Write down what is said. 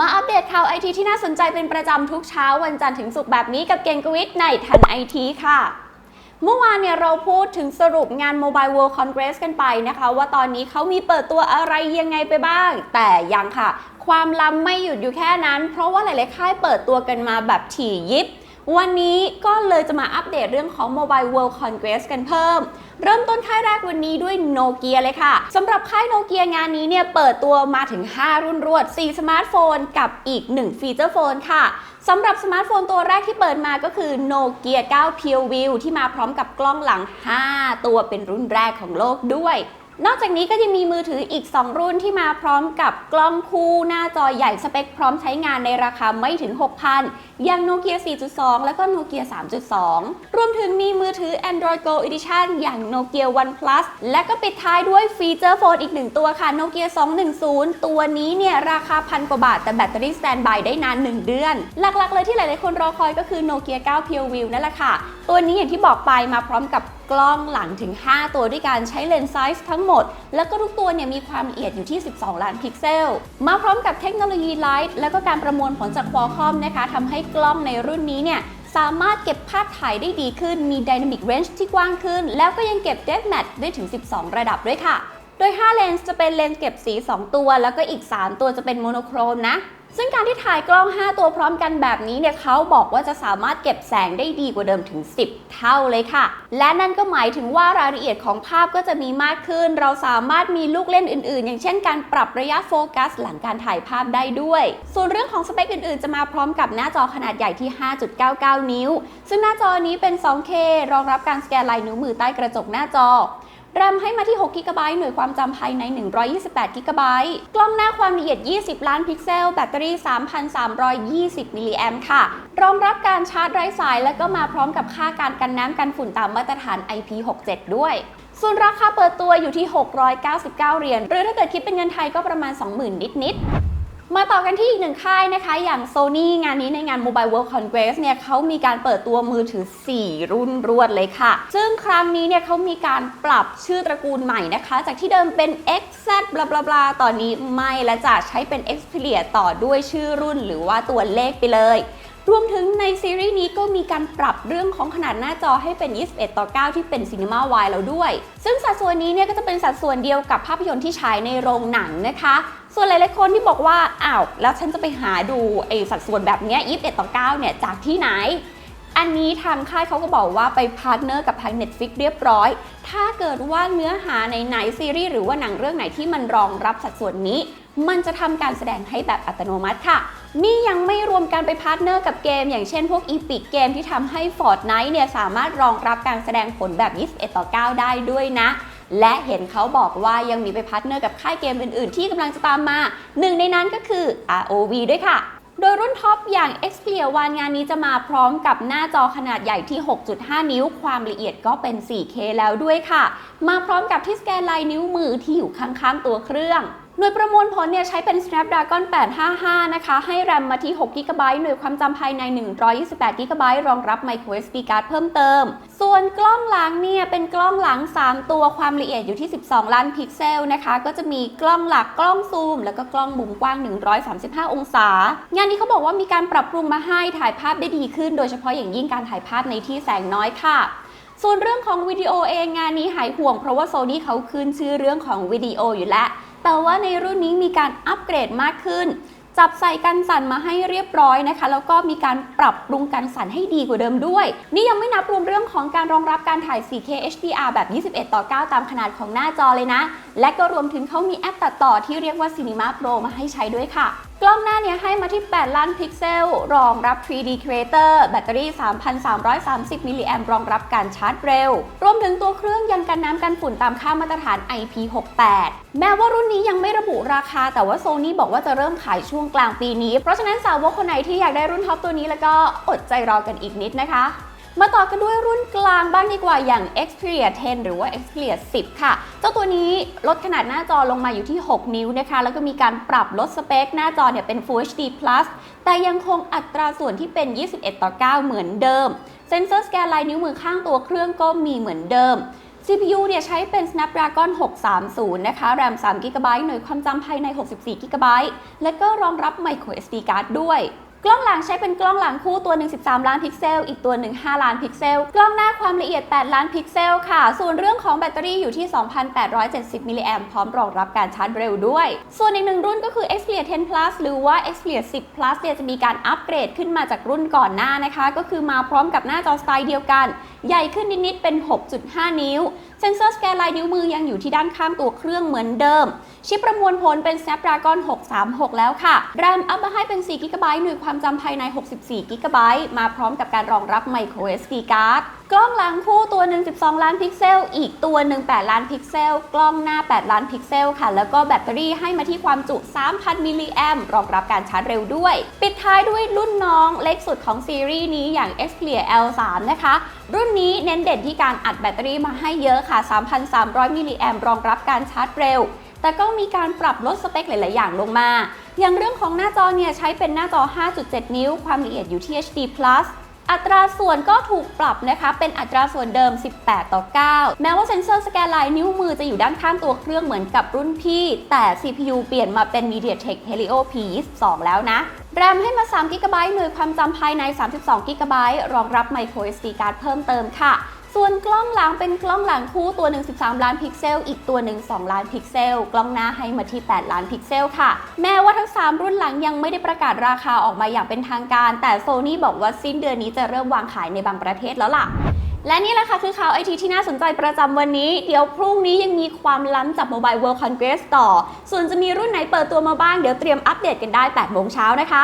มาอัปเดตข่าวไอทีที่น่าสนใจเป็นประจำทุกเช้าวันจันทร์ถึงศุกร์แบบนี้กับเก่งกวิทในทันไอทีค่ะ เมื่อวานเนี่ยเราพูดถึงสรุปงาน Mobile World Congress กันไปนะคะ ว่าตอนนี้เขามีเปิดตัวอะไรยังไงไปบ้าง แต่ยังค่ะ ความล้ำไม่หยุดอยู่แค่นั้น เพราะว่าหลาย ๆ ค่ายเปิดตัวกันมาแบบถี่ยิบ วันนี้ก็เลยจะมาอัปเดตเรื่องของ Mobile World Congress กันเพิ่ม เริ่มต้นค่ายแรกวันนี้ด้วยโนเกียเลยค่ะสำหรับค่ายโนเกียงานนี้เนี่ยเปิดตัวมาถึง 5 รุ่นรวด 4 สมาร์ทโฟนกับอีก 1 ฟีเจอร์โฟนค่ะสำหรับสมาร์ทโฟนตัวแรกที่เปิดมาก็คือโนเกีย9 Pure View ที่มาพร้อมกับกล้องหลัง 5 ตัวเป็นรุ่นแรกของโลกด้วย นอกจากนี้ก็ยังมีมือถืออีก 2 รุ่นที่มาพร้อมกับกล้องคู่หน้าจอใหญ่สเปคพร้อมใช้งานในราคาไม่ถึง 6,000 อย่างโนเกีย4.2 และก็โนเกีย3.2 รวมถึงมีมือถือ Android Go Edition อย่างโนเกีย One Plus และก็ปิดท้ายด้วยฟีเจอร์โฟนอีกหนึ่งตัวค่ะโนเกีย210 ตัวนี้เนี่ยราคาพันกว่าบาท แต่แบตเตอรี่สแตนบายได้นาน 1 เดือน หลักๆ เลยที่หลายๆคนรอคอยก็คือโนเกีย9 Pure View นั่นแหละค่ะ ตัวนี้อย่างที่บอกไปมาพร้อมกับกล้องหลังถึง 5 ตัวด้วยการใช้เลนส์ไซส์ทั้งหมด แล้วก็ทุกตัวเนี่ยมีความละเอียดอยู่ที่ 12 ล้านพิกเซล มาพร้อมกับเทคโนโลยีไลท์และก็การประมวลผลจาก Qualcomm นะคะทำให้กล้องในรุ่นนี้เนี่ยสามารถเก็บภาพถ่ายได้ดีขึ้น มี Dynamic Range ที่กว้างขึ้น แล้วก็ยังเก็บ Depth Match ได้ถึง 12 ระดับด้วยค่ะ โดย 5 เลนส์จะเป็นเลนส์เก็บสี 2 ตัว แล้วก็อีก 3 ตัวจะเป็นโมโนโครมนะ ซึ่งการที่ถ่ายกล้อง 5 ตัวพร้อมกันแบบนี้เนี่ยเขาบอกว่าจะสามารถเก็บแสงได้ดีกว่าเดิมถึง 10 เท่าเลยค่ะ และนั่นก็หมายถึงว่ารายละเอียดของภาพก็จะมีมากขึ้น เราสามารถมีลูกเล่นอื่นๆ อย่างเช่นการปรับระยะโฟกัส หลังการถ่ายภาพได้ด้วย ส่วนเรื่องของสเปคอื่นๆ จะมาพร้อมกับหน้าจอขนาดใหญ่ที่ 5.99 นิ้ว ซึ่งหน้าจอนี้เป็น 2K รองรับการสแกนลายนิ้วมือใต้กระจกหน้าจอ แรมให้มาที่6 g b หน่วยความจำภายใน 128 g b กล้องหน้าความละเอียด 20 ล้านพิกเซล แบตเตอรี่ 3,320 มิลลิแอมค่ะ รองรับการชาร์จไร้สาย และก็มาพร้อมกับค่าการกันน้ำกันฝุ่นตามมาตรฐาน IP67 ด้วยส่วนราคาเปิดตัวอยู่ที่ 699 เหรียญ หรือถ้าเกิดคิดเป็นเงินไทยก็ประมาณ 20,000 นิดๆ มาต่อกันที่อีกหนึ่งค่ายนะคะ อย่าง Sony งานนี้ในงาน Mobile World Congress เนี่ยเขามีการเปิดตัวมือถือ 4 รุ่นรวดเลยค่ะ ซึ่งครั้งนี้เนี่ยเขามีการปรับชื่อตระกูลใหม่นะคะ จากที่เดิมเป็น XZ บลาบลาบลาตอนนี้ไม่และจะใช้เป็น Xperia ต่อด้วยชื่อรุ่นหรือว่าตัวเลขไปเลยรวมถึงในซีรีส์นี้ก็มีการปรับเรื่องของขนาดหน้าจอให้เป็น 21 ต่อ 9 ที่เป็น Cinema Wide แล้วด้วย ซึ่งสัดส่วนนี้เนี่ยก็จะเป็นสัดส่วนเดียวกับภาพยนตร์ที่ฉายในโรงหนังนะคะ ส่วนหลายๆคนที่บอกว่าอ้าวแล้วฉันจะไปหาดูไอ้สัดส่วนแบบนี้ย21ต่อ9เนี่ยจากที่ไหน อันนี้ทางค่ายเขาก็บอกว่าไปพาร์ทเนอร์กับทาง Netflix เรียบร้อย ถ้าเกิดว่าเนื้อหาในไหนซีรีส์หรือว่าหนังเรื่องไหนที่มันรองรับสัดส่วนนี้ มันจะทำการแสดงให้แบบอัตโนมัติค่ะ นี่ยังไม่รวมการไปพาร์ทเนอร์กับเกม อย่างเช่นพวก Epic เกมที่ทำให้ Fortnite เนี่ยสามารถรองรับการแสดงผลแบบ 21ต่อ9 ได้ด้วยนะ และเห็นเขาบอกว่ายังมีไปพาร์ทเนอร์กับค่ายเกมอื่นๆ ที่กำลังจะตามมาหนึ่งในนั้นก็คือ ROV ด้วยค่ะ โดยรุ่นท็อปอย่าง Xperia One งานนี้จะมาพร้อมกับหน้าจอขนาดใหญ่ที่ 6.5 นิ้ว ความละเอียดก็เป็น 4K แล้วด้วยค่ะ มาพร้อมกับที่สแกนลายนิ้วมือที่อยู่ข้างๆตัวเครื่อง หน่วยประมวลผลเนี่ยใช้เป็น Snapdragon 855 นะคะ ให้แรมมาที่ 6 g b หน่วยความจำภายใน 128 g b รองรับ micro SD card เพิ่มเติม ส่วนกล้องหลังเนี่ยเป็นกล้องหลัง 3 ตัวความละเอียดอยู่ที่ 12 ล้านพิกเซลนะคะ ก็จะมีกล้องหลักกล้องซูม แล้วก็กล้องมุมกว้าง 135 องศา งานนี้เขาบอกว่ามีการปรับปรุงมาให้ถ่ายภาพได้ดีขึ้น โดยเฉพาะอย่างยิ่งการถ่ายภาพในที่แสงน้อยค่ะส่วนเรื่องของวิดีโอเองงานนี้หายห่วงเพราะว่าโซนี่เขาขึ้นชื่อเรื่องของวิดีโออยู่แล้ว แต่ว่าในรุ่นนี้มีการอัปเกรดมากขึ้น จับใส่กันสั่นมาให้เรียบร้อยนะคะ แล้วก็มีการปรับปรุงกันสั่นให้ดีกว่าเดิมด้วย นี่ยังไม่นับรวมเรื่องของการรองรับการถ่าย 4K HDR แบบ 21 ต่อ 9 ตามขนาดของหน้าจอเลยนะ และก็รวมถึงเขามีแอปตัดต่อที่เรียกว่า Cinema Pro มาให้ใช้ด้วยค่ะกล้องหน้าเนี่ยให้มาที่ 8 ล้านพิกเซล รองรับ 3D Creator แบตเตอรี่ 3,330 มิลลิแอมรองรับการชาร์จเร็ว รวมถึงตัวเครื่องยังกันน้ำกันฝุ่นตามค่ามาตรฐาน IP68 แม้ว่ารุ่นนี้ยังไม่ระบุราคา แต่ว่าโซนี่บอกว่าจะเริ่มขายช่วงกลางปีนี้ เพราะฉะนั้นสาวกคนไหนที่อยากได้รุ่นท็อปตัวนี้แล้วก็อดใจรอกันอีกนิดนะคะ มาต่อกันด้วยรุ่นกลางบ้างดีกว่าอย่าง Xperia 10 หรือว่า Xperia 10 ค่ะ เจ้าตัวนี้ลดขนาดหน้าจอลงมาอยู่ที่ 6 นิ้วนะคะ แล้วก็มีการปรับลดสเปคหน้าจอเนี่ยเป็น Full HD Plus แต่ยังคงอัตราส่วนที่เป็น 21 ต่อ 9 เหมือนเดิม เซ็นเซอร์สแกนลายนิ้วมือข้างตัวเครื่องก็มีเหมือนเดิม CPU เนี่ยใช้เป็น Snapdragon 630 นะคะ RAM 3 GB หน่วยความจำภายใน 64 GB และก็รองรับ Micro SD card ด้วย กล้องหลังใช้เป็นกล้องหลังคู่ตัวหนึ่ง13 ล้านพิกเซล อีกตัวหนึ่ง5ล้านพิกเซล กล้องหน้าความละเอียด 8 ล้านพิกเซลค่ะ ส่วนเรื่องของแบตเตอรี่อยู่ที่ 2,870 มิลลิแอมพร้อมรองรับการชาร์จเร็วด้วย ส่วนอีกหนึ่งรุ่นก็คือ Xperia 10 Plus หรือว่า Xperia 10 Plus เนี่ยจะมีการอัปเกรดขึ้นมาจากรุ่นก่อนหน้านะคะ ก็คือมาพร้อมกับหน้าจอสไตล์เดียวกัน ใหญ่ขึ้นนิดๆเป็น 6.5 นิ้วเซ็นเซอร์สแกนลายนิ้วมือยังอยู่ที่ด้านข้างตัวเครื่องเหมือนเดิม ชิปประมวลผลเป็น Snapdragon 636 แล้วค่ะ RAM อัพมาให้เป็น 4 GB หน่วยความจำภายใน 64 GB มาพร้อมกับการรองรับ Micro SD card กล้องหลังคู่ตัวหนึ่ง12 ล้านพิกเซล อีกตัวหนึ่ง8ล้านพิกเซล กล้องหน้า 8 ล้านพิกเซลค่ะ แล้วก็แบตเตอรี่ให้มาที่ความจุ 3,000 มิลลิแอมรองรับการชาร์จเร็วด้วย ปิดท้ายด้วยรุ่นน้องเล็กสุดของซีรีส์นี้อย่าง Xperia L3 นะคะรุ่นนี้เน้นเด่นที่การอัดแบตเตอรี่มาให้เยอะค่ะ 3,300 มิลลิแอมรองรับการชาร์จเร็ว แต่ก็มีการปรับลดสเปคหลาย ๆ อย่างลงมา อย่างเรื่องของหน้าจอเนี่ยใช้เป็นหน้าจอ 5.7 นิ้ว ความละเอียดอยู่ที่ HD+ อัตราส่วนก็ถูกปรับนะคะ เป็นอัตราส่วนเดิม 18 ต่อ 9 แม้ว่าเซ็นเซอร์สแกนลายนิ้วมือจะอยู่ด้านข้างตัวเครื่องเหมือนกับรุ่นพี่ แต่ CPU เปลี่ยนมาเป็น MediaTek Helio P22 แล้วนะ แรมให้มา3 GB หน่วยความจำภายใน 32 GB รองรับ Micro SD card เพิ่มเติมค่ะ ส่วนกล้องหลังเป็นกล้องหลังคู่ตัวหนึ่ง13 ล้านพิกเซล อีกตัวหนึ่ง2ล้านพิกเซล กล้องหน้าให้มาที่ 8 ล้านพิกเซลค่ะ แม้ว่าทั้ง 3 รุ่นหลังยังไม่ได้ประกาศราคาออกมาอย่างเป็นทางการ แต่โซนี่บอกว่าสิ้นเดือนนี้จะเริ่มวางขายในบางประเทศแล้วล่ะและนี่แหละค่ะคือข่าวไอทีที่น่าสนใจประจำวันนี้ เดี๋ยวพรุ่งนี้ยังมีความล้ำจาก Mobile World Congress ต่อ ส่วนจะมีรุ่นไหนเปิดตัวมาบ้าง เดี๋ยวเตรียมอัปเดตกันได้ 8 โมงเช้านะคะ